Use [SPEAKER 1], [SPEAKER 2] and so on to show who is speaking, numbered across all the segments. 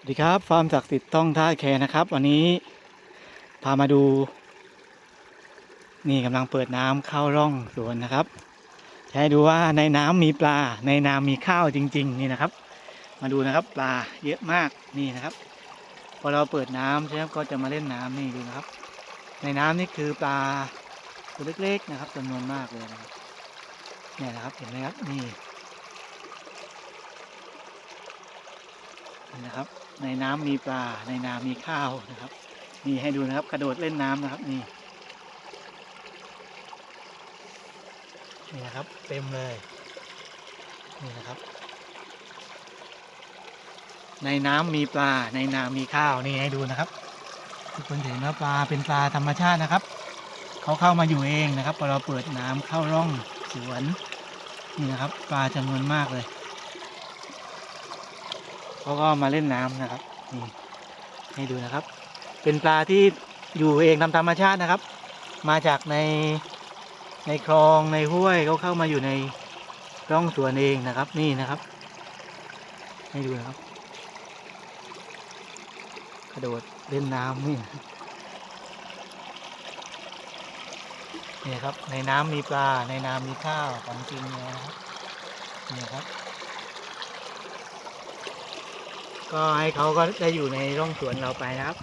[SPEAKER 1] สวัสดีครับฟาร์มศักดิ์สิทธิ์ต้องท่าแคนะครับ วันนี้พามาดู นี่กำลังเปิดน้ำเข้าร่องสวนนะครับจะให้ดูว่าในน้ำมีปลา ในน้ำมีข้าวจริง ๆ นี่นะครับ มาดูนะครับปลาเยอะมากนี่นะครับ พอเราเปิดน้ำใช่ไหมครับก็จะมาเล่นน้ำนี่ดูนะครับ ในน้ำนี่คือปลาตัวเล็กๆนะครับจำนวนมากเลยนะครับเนี่ยนะครับเห็นไหมครับนี่นะครับ ในน้ำมีปลา ในน้ำมีข้าวนะครับ นี่ให้ดูนะครับ กระโดดเล่นน้ำนะครับนี่นี่นะครับ เต็มเลย นี่นะครับ ในน้ำมีปลา ในน้ำมีข้าวนี่ให้ดูนะครับทุกคนเห็นว่าปลาเป็นปลาธรรมชาตินะครับเขาเข้ามาอยู่เองนะครับพอเราเปิดน้ำเข้าร่องสวนนี่นะครับ ปลาจำนวนมากเลย เขาก็มาเล่นน้ำนะครับนี่ให้ดูนะครับ เป็นปลาที่อยู่เองตามธรรมชาตินะครับ มาจากในในคลองในห้วยเขาเข้ามาอยู่ในร่องสวนเองนะครับ นี่นะครับ ให้ดูนะครับ กระโดดเล่นน้ำนี่นี่ครับ ในน้ำมีปลา ในน้ำมีข้าวของจริงเลยนะครับนี่ครับ ก็ให้เขาก็ได้อยู่ในร่องสวนเราไปนะครับ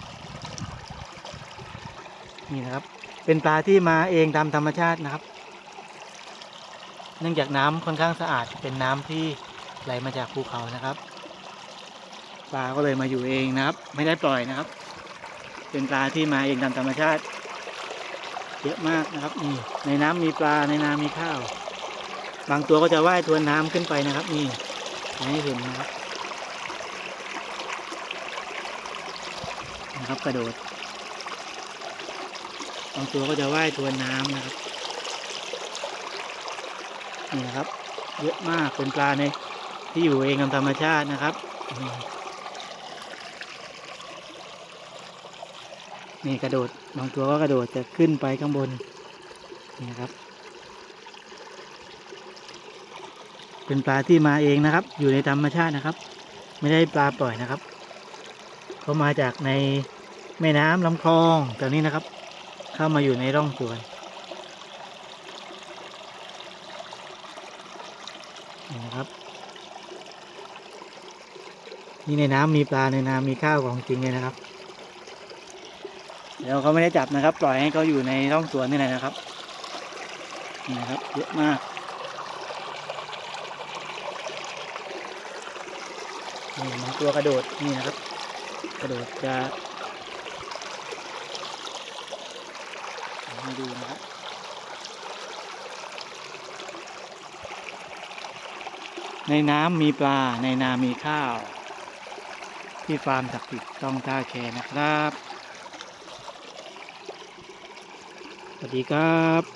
[SPEAKER 1] นี่นะครับ เป็นปลาที่มาเองตามธรรมชาตินะครับ เนื่องจากน้ำค่อนข้างสะอาดเป็นน้ำที่ไหลมาจากภูเขานะครับ ปลาก็เลยมาอยู่เองนะครับ ไม่ได้ปล่อยนะครับ เป็นปลาที่มาเองตามธรรมชาติ เยอะมากนะครับนี่ในน้ำมีปลาในน้ำมีข้าว บางตัวก็จะว่ายทวนน้ำขึ้นไปนะครับ นี่ให้เห็นนะครับ นะครับ กระโดดบางตัวก็จะว่ายทวนน้ำนะครับนี่นะครับ เยอะมากเป็นปลาในที่อยู่เองตามธรรมชาตินะครับ นี่นี่กระโดดบางตัวก็กระโดดจะขึ้นไปข้างบนนี่นะครับ เป็นปลาที่มาเองนะครับ อยู่ในธรรมชาตินะครับ ไม่ได้ปลาปล่อยนะครับ เขามาจากในแม่น้ำลำคลองแถวนี้นะครับ เข้ามาอยู่ในร่องสวนนะครับนี่ในน้ำมีปลาในน้ำมีข้าวของจริงเลยนะครับ เดี๋ยวเขาไม่ได้จับนะครับ ปล่อยให้เขาอยู่ในร่องสวนนี่แหละนะครับนี่นะครับเยอะมากนี่บาตัวกระโดดนี่นะครับ กระโดดจะดูนะครับในน้ำมีปลาในนามีข้าว ที่ฟาร์มศักดิ์สิทธิ์ต้องท่าแคนะครับ สวัสดีครับ